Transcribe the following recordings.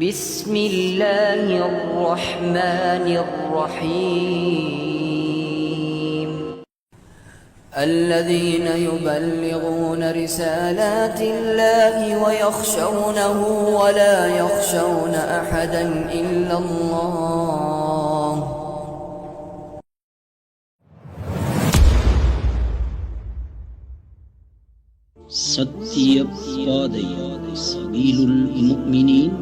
بسم الله الرحمن الرحيم. الذين يبلغون رسالات الله ويخشونه ولا يخشون أحدا إلا الله. சத்திய பாதை சபீலுல் முஃமினீன்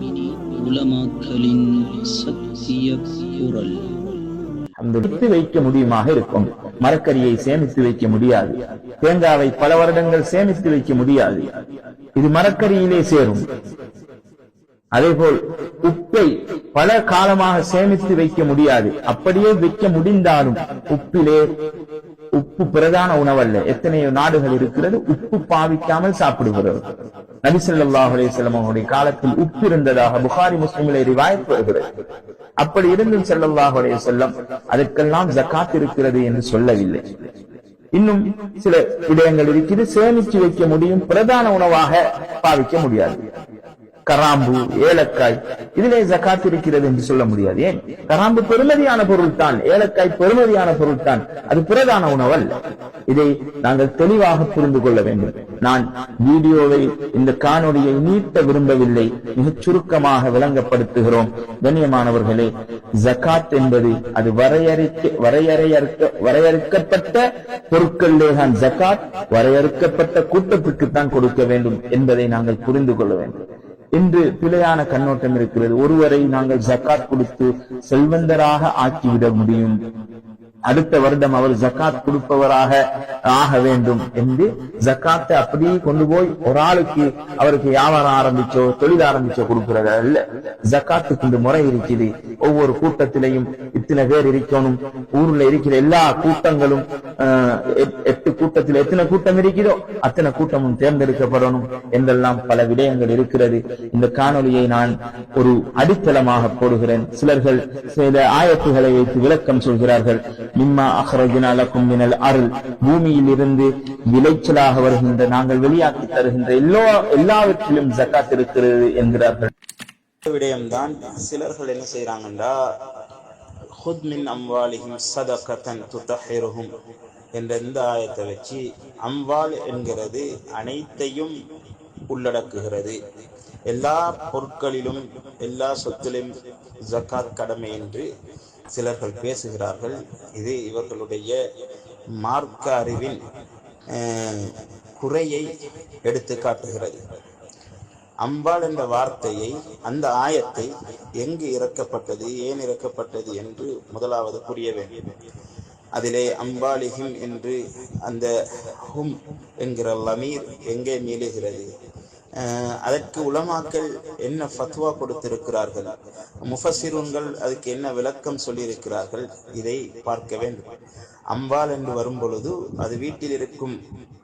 உலமாக்களின் சத்திய குரல் சேமித்து வைக்க முடியுமாக இருக்கும். மரக்கரியை சேமித்து வைக்க முடியாது. தேங்காவை பல வருடங்கள் சேமித்து வைக்க முடியாது. இது மரக்கரியிலே சேரும். அதேபோல் உப்பை பல காலமாக சேமித்து வைக்க முடியாது. அப்படியே வைக்க முடிந்தாலும் உப்பிலே உப்பு பிரதான உணவல்ல. எத்தனையோ நாடுகள் இருக்கிறது உப்பு பாவிக்காமல் சாப்பிடுகிறது. நபிசல்லாஹ் அலிசல்லம் அவருடைய காலத்தில் உப்பு இருந்ததாக புகாரி முஸ்லிமிலே ரிவாயத் வருகிறது. அப்படி இருந்தும் செல்லல்லாஹ் அலைய செல்லம் அதற்கெல்லாம் ஜக்காத் இருக்கிறது என்று சொல்லவில்லை. இன்னும் சில விடயங்கள் இருக்கிறது சேமித்து வைக்க முடியும் பிரதான உணவாக பாவிக்க முடியாது. கராம்பு ஏலக்காய். இதிலே ஜக்காத் இருக்கிறது என்று சொல்ல முடியாது. ஏன்? கராம்பு பெருமதியான பொருள் தான். ஏலக்காய் பெருமதியான பொருள் தான். அது பிரதான உணவல். இதை நாங்கள் தெளிவாக புரிந்து கொள்ள வேண்டும். நான் வீடியோவை இந்த காணொலியை நீட்ட விரும்பவில்லை. மிகச் சுருக்கமாக விளங்கப்படுத்துகிறோம். கண்ணியமானவர்களே ஜக்காத் என்பது அது வரையறுக்க வரையறையற்க வரையறுக்கப்பட்ட பொருட்களிலே தான் ஜக்காத் வரையறுக்கப்பட்ட கூட்டத்துக்கு தான் கொடுக்க வேண்டும் என்பதை நாங்கள் புரிந்து கொள்ள வேண்டும். என்று பிழையான கண்ணோட்டம் இருக்கிறது. ஒருவரை நாங்கள் ஜக்காத் கொடுத்து செல்வந்தராக ஆக்கிவிட முடியும். அடுத்த வருடம் அவர் ஜக்காத் கொடுப்பவராக ஆக வேண்டும் என்று ஜக்காத்தை அப்படியே கொண்டு போய் ஒரு ஆளுக்கு அவருக்கு வியாபாரம் ஆரம்பிச்சோ தொழில் ஆரம்பிச்சோ கொடுக்கிறது அல்ல. ஜக்காத்துக்கு இந்த முறை இருக்குது. ஒவ்வொரு கூட்டத்திலையும் இத்தனை பேர் இருக்கணும். ஊர்ல இருக்கிற எல்லா கூட்டங்களும் ஆஹ், எட்- எட்டு கூட்டத்தில் எத்தனை கூட்டம் இருக்கிறதோ அத்தனை கூட்டமும் தேர்ந்தெடுக்கப்படணும் என்றெல்லாம் பல விடயங்கள் இருக்கிறது. இந்த காணொலியை நான் ஒரு அடித்தளமாக போடுகிறேன். சிலர்கள் சில ஆயத்துகளை வைத்து விளக்கம் சொல்கிறார்கள். மிம்மா அஹ்ரஜினா லக்கும் மினல் அருள் பூமியில் இருந்து விளைச்சலாக வருகின்ற நாங்கள் வெளியாக்கி தருகின்ற எல்லா எல்லாவற்றிலும் ஜக்காத் இருக்கிறது என்கிறார்கள் விடயம்தான் சிலர்கள் என்ன செய்யறாங்கன்றா ஹுத் மின் அம்வாலிஹிம் சதகத்தன் துத்தஹிருஹும் என்ற இந்த ஆயத்தை வச்சு அம்வால் என்கிறது அனைத்தையும் உள்ளடக்குகிறது எல்லா பொருட்களிலும் எல்லா சொத்திலும் ஜக்காத் கடமை என்று சிலர்கள் பேசுகிறார்கள். இது இவர்களுடைய மார்க்க அறிவின் குறையை எடுத்து காட்டுகிறது. அம்பாள் என்ற வார்த்தையை அந்த ஆயத்தை எங்கு இறக்கப்பட்டது ஏன் இறக்கப்பட்டது என்று முதலாவது புரிய வேண்டும். அதிலே அம்பாலிஹிம் என்று அந்த ஹும் என்கிற லமீர் எங்கே மீளுகிறது? அதற்கு உலமாக்கள் என்ன ஃபத்வா கொடுத்திருக்கிறார்கள்? முஃபசிருன்கள் அதுக்கு என்ன விளக்கம் சொல்லியிருக்கிறார்கள்? இதை பார்க்க வேண்டும். அம்பாள் என்று வரும் பொழுது அது வீட்டில் இருக்கும்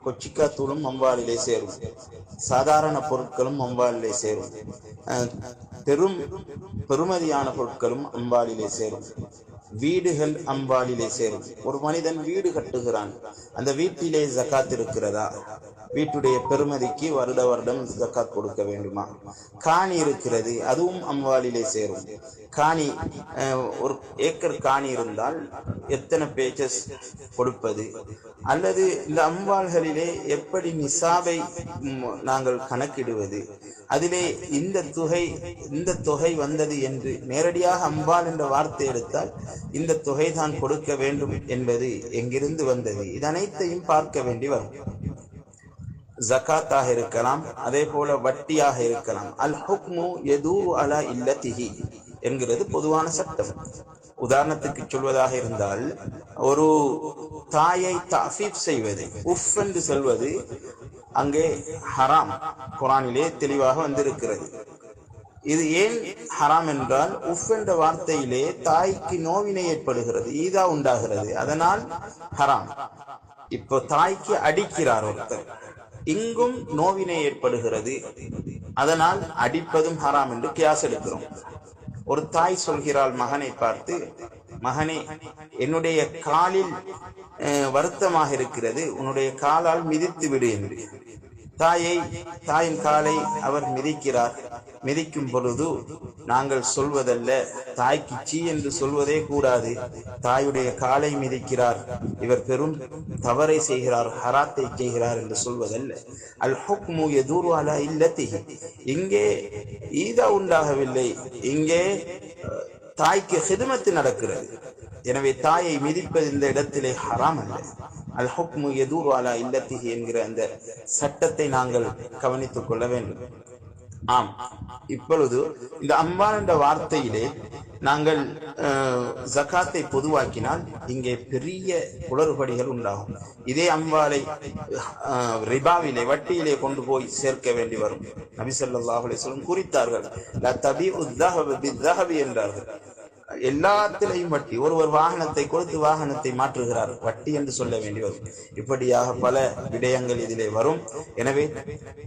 கொச்சிக்காத்தூளும் அம்பாளிலே சேரும். சாதாரண பொருட்களும் அம்பாளிலே சேரும். பெரும் பெருமதியான பொருட்களும் அம்பாளிலே சேரும். வீடுகள் அம்பாளிலே சேரும். ஒரு மனிதன் வீடு கட்டுகிறான். அந்த வீட்டிலே ஜக்காத் இருக்கிறதா? வீட்டுடைய பெருமதிக்கு வருட வருடம் ஜக்காத் கொடுக்க வேண்டுமா? காணி இருக்கிறது அதுவும் அம்பாளிலே சேரும். காணி ஒரு ஏக்கர் காணி இருந்தால் எத்தனை பேஜஸ் கொடுப்பது? அல்லது இந்த அம்பாள்களிலே எப்படி நிசாவை நாங்கள் கணக்கிடுவது? அதிலே இந்த தொகை இந்த தொகை வந்தது என்று நேரடியாக அம்பாள் என்ற வார்த்தை எடுத்தால் இந்த தொகை தான் கொடுக்க வேண்டும் என்பது எங்கிருந்து வந்தது? இது அனைத்தையும் பார்க்க வேண்டி வரும். ஜக்காத்தாக இருக்கலாம் அதே போல வட்டியாக இருக்கலாம். அல் ஹுக்மு எதூரு அலா இல்லத்திஹி என்கிறது பொதுவான சட்டம். உதாரணத்துக்கு சொல்வதாக இருந்தால் ஒரு தாயை தாஃபீப் செய்வது உஃப் என்று சொல்வது அங்கே ஹராம் குரானிலே தெளிவாக வந்திருக்கிறது. இது ஏன் ஹராம் என்றால் உஃப் என்ற வார்த்தையிலே தாய்க்கு நோவினை ஏற்படுகிறது ஈதா உண்டாகிறது. அதனால் ஹராம். இப்போ தாய்க்கு அடிக்கிறார் ஒருத்தர். இங்கும் நோவினை ஏற்படுகிறது. அதனால் அடிப்பதும் ஹராம் என்று கியாஸ் எடுக்கிறோம். ஒரு தாய் சொல்கிறாள் மகனை பார்த்து மகனே என்னுடைய காலில் வருத்தமாக இருக்கிறது. உன்னுடைய காலால் மிதித்து விடு என்று. தாயை தாயின் காலை அவர் மிதிக்கிறார். மிதிக்கும் பொழுது நாங்கள் சொல்வதல்ல தாய்க்கு சீ என்று சொல்வதே கூடாது. தாயுடைய காலை மிதிக்கிறார். இவர் பெரும் தவறை செய்கிறார் ஹராத்தை செய்கிறார் என்று சொல்வதல்ல. அல் ஹுக்மு எதூர்வாலா அலா இங்கே ஈதா உண்டாகவில்லை. இங்கே தாய்க்கு ஹிதமத்து நடக்கிறது. எனவே தாயை மிதிப்பது இந்த இடத்திலே ஹராம் அல்ல. அல் ஹுக்மு எதூர்வாலா இல்லத்திகி என்கிற அந்த சட்டத்தை நாங்கள் கவனித்துக் கொள்ள வேண்டும். ஆம். இப்பொழுது இந்த அம்மா என்ற வார்த்தையிலே நாங்கள் ஜக்காத்தை பொதுவாக்கினால் இங்கே பெரிய குளறுபடிகள் உண்டாகும். இதே அம்பாலை ரிபாவிலே வட்டியிலே கொண்டு போய் சேர்க்க வேண்டி வரும். நபிசல்லாஹ் சொல்லும் குறித்தார்கள் என்றார்கள். எல்லாத்திலையும் வட்டி. ஒருவர் வாகனத்தை கொடுத்து வாகனத்தை மாற்றுகிறார். வட்டி என்று சொல்ல வேண்டி வரும். இப்படியாக பல விடயங்கள் இதிலே வரும். எனவே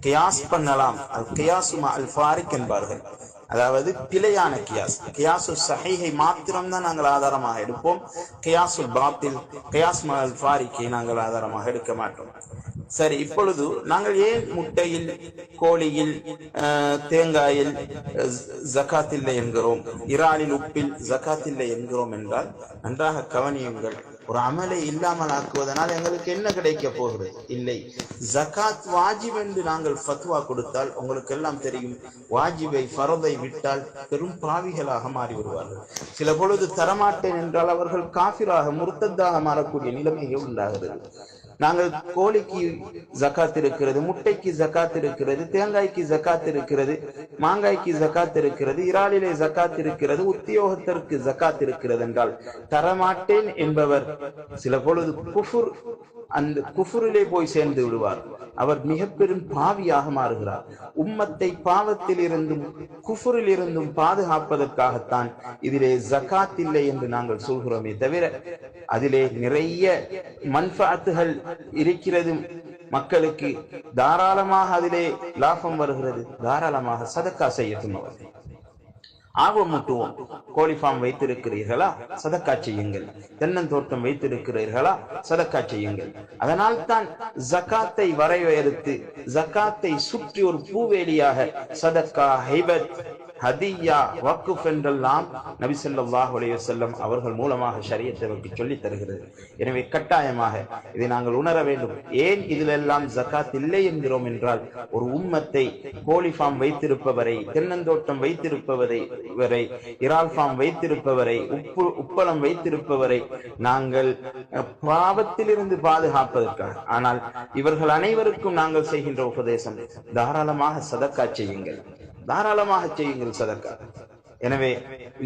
கியாஸ் பண்ணலாம். அல் கியாசுமா அல் ஃபாரிக் என்பார்கள். அதாவது பிழையான கியாஸ். கியாசு சஹீஹை மாத்திரம்தான் நாங்கள் ஆதாரமாக எடுப்போம். கியாசுல் பாத்தில் கியாஸ் அல் ஃபாரிக்கை நாங்கள் ஆதாரமாக எடுக்க மாட்டோம். சரி இப்பொழுது நாங்கள் ஏன் முட்டையில் கோழியில் தேங்காயில் அஹ், இல்லை என்கிறோம்? இறாலில் உப்பில் ஜகாத் இல்லை என்கிறோம் என்றால் நன்றாக கவனியுங்கள். ஒரு அமலை இல்லாமல் ஆக்குவதனால் எங்களுக்கு என்ன கிடைக்க போகிறது? இல்லை. ஜகாத் வாஜிப் என்று நாங்கள் ஃபத்வா கொடுத்தால் உங்களுக்கு எல்லாம் தெரியும். வாஜிபை ஃபரதை விட்டால் பெரும் பாவிகளாக மாறி வருவார்கள் சில பொழுது தரமாட்டேன் என்றால் அவர்கள் காஃபிராக முர்த்தத்தாக மாறக்கூடிய நிலைமைகள் உண்டாகிறது. நாங்கள் கோழிக்கு ஜக்காத் இருக்கிறது முட்டைக்கு ஜக்காத் இருக்கிறது தேங்காய்க்கு ஜக்காத் இருக்கிறது மாங்காய்க்கு ஜகாத் இருக்கிறது இறாலிலே ஜக்காத் இருக்கிறது உத்தியோகத்திற்கு ஜக்காத் இருக்கிறது என்றால் தரமாட்டேன் என்பவர் சில பொழுது குஃபுர் அந்த குஃபுரிலே போய் சேர்ந்து விடுவார். அவர் மிக பெரும் பாவியாக மாறுகிறார். உம்மத்தை பாவத்தில் இருந்தும் குஃபுரில் இருந்தும் பாதுகாப்பதற்காகத்தான் இதிலே ஜக்காத் இல்லை என்று நாங்கள் சொல்கிறோமே தவிர அதிலே நிறைய மன்ஃபாத்துகள் இருக்கிறது. மக்களுக்கு தாராளமாக அதிலே லாபம் வருகிறது. தாராளமாக சதக்கா செய்யட்டும் அவர்கள். ஆர்வமூட்டுவோம் கோழி ஃபார்ம் வைத்திருக்கிறீர்களா? சதக்கா செய்யுங்கள். தென்னந்தோட்டம் வைத்திருக்கிறீர்களா? சதக்கா செய்யுங்கள். அதனால் தான் ஜக்காத்தை வரையறுத்து ஜக்காத்தை சுற்றி ஒரு பூவேலியாக சதக்கா ஹைபத் ஹதியா வக்குஃப் என்றெல்லாம் நபி ஸல்லல்லாஹு அவர்கள் மூலமாக ஷரியத்தை நமக்கு சொல்லித் தருகிறது. எனவே கட்டாயமாக இதை நாங்கள் உணர வேண்டும். ஏன் இதிலெல்லாம் ஜக்காத் இல்லை என்கிறோம் என்றால் ஒரு உம்மத்தை கோழி ஃபார்ம் வைத்திருப்பவரை தென்னந்தோட்டம் வைத்திருப்பவரை வரை இறால் ஃபார்ம் வைத்திருப்பவரை உப்பு உப்பளம் வைத்திருப்பவரை நாங்கள் பாவத்திலிருந்து பாதுகாப்பதற்காக. ஆனால் இவர்கள் அனைவருக்கும் நாங்கள் செய்கின்ற உபதேசம் தாராளமாக சதக்கா செய்யுங்கள். தாராளமாக செய்யுங்கள் சதற்கா எனவே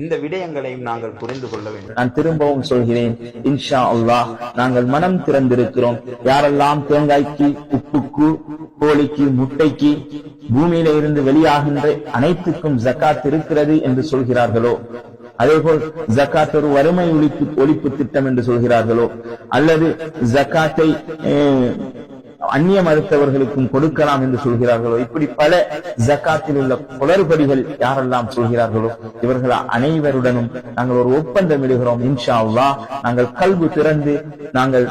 இந்த விடயங்களையும் நாங்கள் புரிந்து கொள்ள வேண்டும். நான் திரும்பவும் சொல்கிறேன் இன்ஷா அல்லாஹ் நாங்கள் மனம் திறந்திருக்கிறோம். யாரெல்லாம் தேங்காய்க்கு உப்புக்கு கோழிக்கு முட்டைக்கு பூமியில இருந்து வெளியாகின்ற அனைத்துக்கும் ஜக்காத் இருக்கிறது என்று சொல்கிறார்களோ அதேபோல் ஜக்காத் ஒரு வறுமை ஒழிப்பு ஒழிப்பு திட்டம் என்று சொல்கிறார்களோ அல்லது ஜக்காத்தை அந்நிய மறுத்தவர்களுக்கும் கொடுக்கலாம் என்று சொல்கிறார்களோ? இப்படி பல ஜக்காத்தில் உள்ள குளறுபடிகள் யாரெல்லாம் சொல்கிறார்களோ? இவர்கள் அனைவருடனும் நாங்கள் ஒரு ஒப்பந்தம் இடுகிறோம் இன்ஷா அல்லாஹ் நாங்கள் கல்வி திறந்து நாங்கள்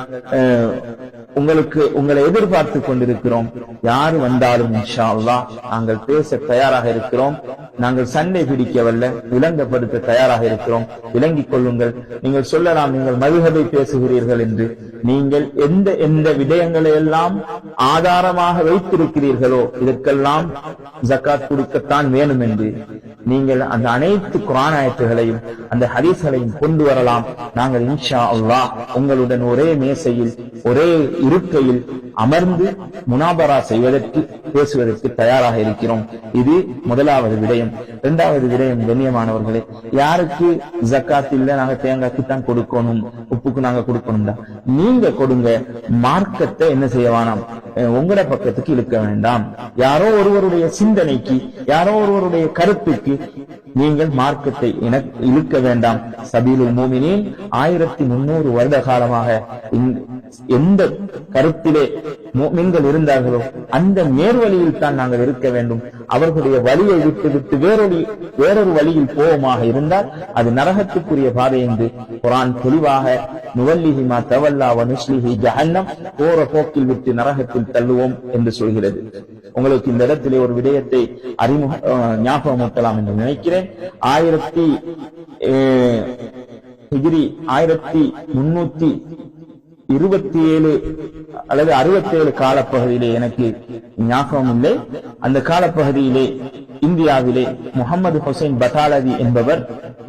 உங்களுக்கு உங்களை எதிர்பார்த்து கொண்டிருக்கிறோம். யார் வந்தாலும் இன்ஷா அல்லா நாங்கள் பேச தயாராக இருக்கிறோம். நாங்கள் சண்டை பிடிக்கவல்ல விளங்கப்படுத்த தயாராக இருக்கிறோம். விளங்கிக் கொள்ளுங்கள். நீங்கள் சொல்லலாம் நீங்கள் மதுகபை பேசுகிறீர்கள் என்று. நீங்கள் எந்த எந்த விடயங்களை எல்லாம் ஆதாரமாக வைத்திருக்கிறீர்களோ இதற்கெல்லாம் ஜக்காத் கொடுக்கத்தான் வேணும் என்று நீங்கள் அந்த அனைத்து குரான் ஆயத்துகளையும் அந்த ஹதீஸ்களையும் கொண்டு வரலாம். நாங்கள் இன்ஷா அல்லா உங்களுடன் ஒரே மேசையில் ஒரே இருக்கையில் அமர்ந்து முனாபரா செய்வதற்கு பேசுவதற்கு தயாராக இருக்கிறோம். இது முதலாவது விடயம். இரண்டாவது விடயம் கண்ணியமானவர்களே யாருக்கு ஜக்காத் இல்ல நாங்க தேங்காய்க்கு தான் கொடுக்கணும் உப்புக்கு நாங்க கொடுக்கணும் நீங்க கொடுங்க. மார்க்கத்தை என்ன செய்ய வேணாம்? உங்கள பக்கத்துக்கு இழுக்க வேண்டாம். யாரோ ஒருவருடைய சிந்தனைக்கு யாரோ ஒருவருடைய கருத்துக்கு நீங்கள் மார்க்கத்தை இழுக்க வேண்டாம். சபீலுல் மூமினின் ஆயிரத்தி முன்னூறு வருட காலமாக எந்த கருத்திலே மீன்கள் இருந்தார்களோ அந்த நேர்வழியில் தான் நாங்கள் இருக்க வேண்டும். அவர்களுடைய வழியை விட்டு விட்டு வேறொரு வேறொரு வழியில் போவோமாக இருந்தால் அது நரகத்துக்குரிய பாதை என்று குரான் தெளிவாக நுவல்லிஹிமா தவல்லா வனுஸ்லிஹி ஜஹன்னம் போற போக்கில் விட்டு நரகத்தில் தள்ளுவோம் என்று சொல்கிறது. உங்களுக்கு இந்த இடத்திலே ஒரு விடயத்தை அறிமுக ஞாபகமூட்டலாம் என்று நினைக்கிறேன். ஆயிரத்தி டிகிரி ஆயிரத்தி முன்னூத்தி இருபத்தி ஏழு அல்லது அறுபத்தி ஏழு காலப்பகுதியிலே எனக்கு ஞாபகம் இல்லை. அந்த காலப்பகுதியிலே இந்தியாவிலே முகமது ஹுசைன் பட்டாலவி என்பவர்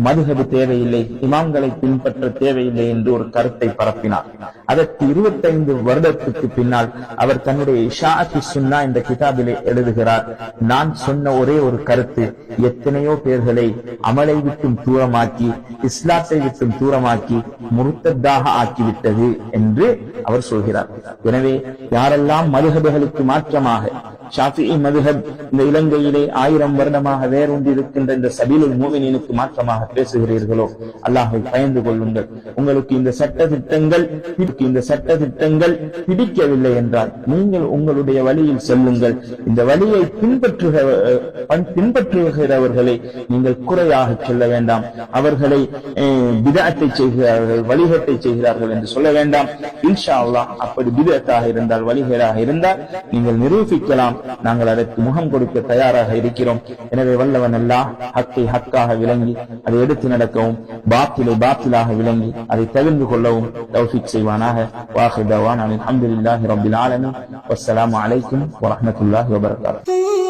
மதுஹபு தேவையில்லை இமாம்களை பின்பற்ற தேவையில்லை என்று ஒரு கருத்தை பரப்பினார். அதற்கு இருபத்தைந்து வருடத்துக்கு பின்னால் அவர் தன்னுடைய இஷாஅத்தி சுன்னா இந்த கிதாபிலே எழுதுகிறார் நான் சொன்ன ஒரே ஒரு கருத்து எத்தனையோ பேர்களை அமலை விட்டும் தூரமாக்கி இஸ்லாத்தை விட்டும் தூரமாக்கி முருத்ததாக ஆக்கிவிட்டது என்று அவர் சொல்கிறார். எனவே யாரெல்லாம் மதுஹபுகளுக்கு மாற்றமாக ஷாஃபி மதுஹப் இந்த இலங்கையிலே ஆயிரம் வருடமாக வேரூன்றி இருக்கின்ற இந்த சபீலுல் மூமினினுக்கு மாற்றமாக பேசுகிறீர்களோ? அல்லாஹை பயந்து கொள்ளுங்கள். உங்களுக்கு இந்த சட்ட திட்டங்கள் இந்த சட்ட திட்டங்கள் பிடிக்கவில்லை என்றால் நீங்கள் உங்களுடைய வழியில் செல்லுங்கள். இந்த வழியை பின்பற்றுக பண்- பின்பற்றுகிறவர்களை நீங்கள் குறையாக சொல்ல வேண்டாம். அவர்களை அஹ், செய்கிறார்கள் வழிகட்டை செய்கிறார்கள் என்று சொல்ல வேண்டாம். இன்ஷா அல்லா அப்படி விதத்தாக இருந்தால் வழிகேடாக இருந்தால் நீங்கள் நிரூபிக்கலாம். நாங்கள் அதற்கு முகம் கொடுக்க தயாராக இருக்கிறோம். எனவே வல்லவன் அல்லாஹ் ஹக்கை ஹக்காக விளங்கி அதை எடுத்து நடக்கவும் பாத்திலை பாத்திலாக விளங்கி அதை தவிர்ந்து கொள்ளவும் தௌஃபிக் செய்வானாக. வாஹிர் தவான். அல்ஹம்துலில்லாஹி ரப்பில் ஆலமீன். அலைக்கும் வரமத்துல்லாஹி வபரகாத்து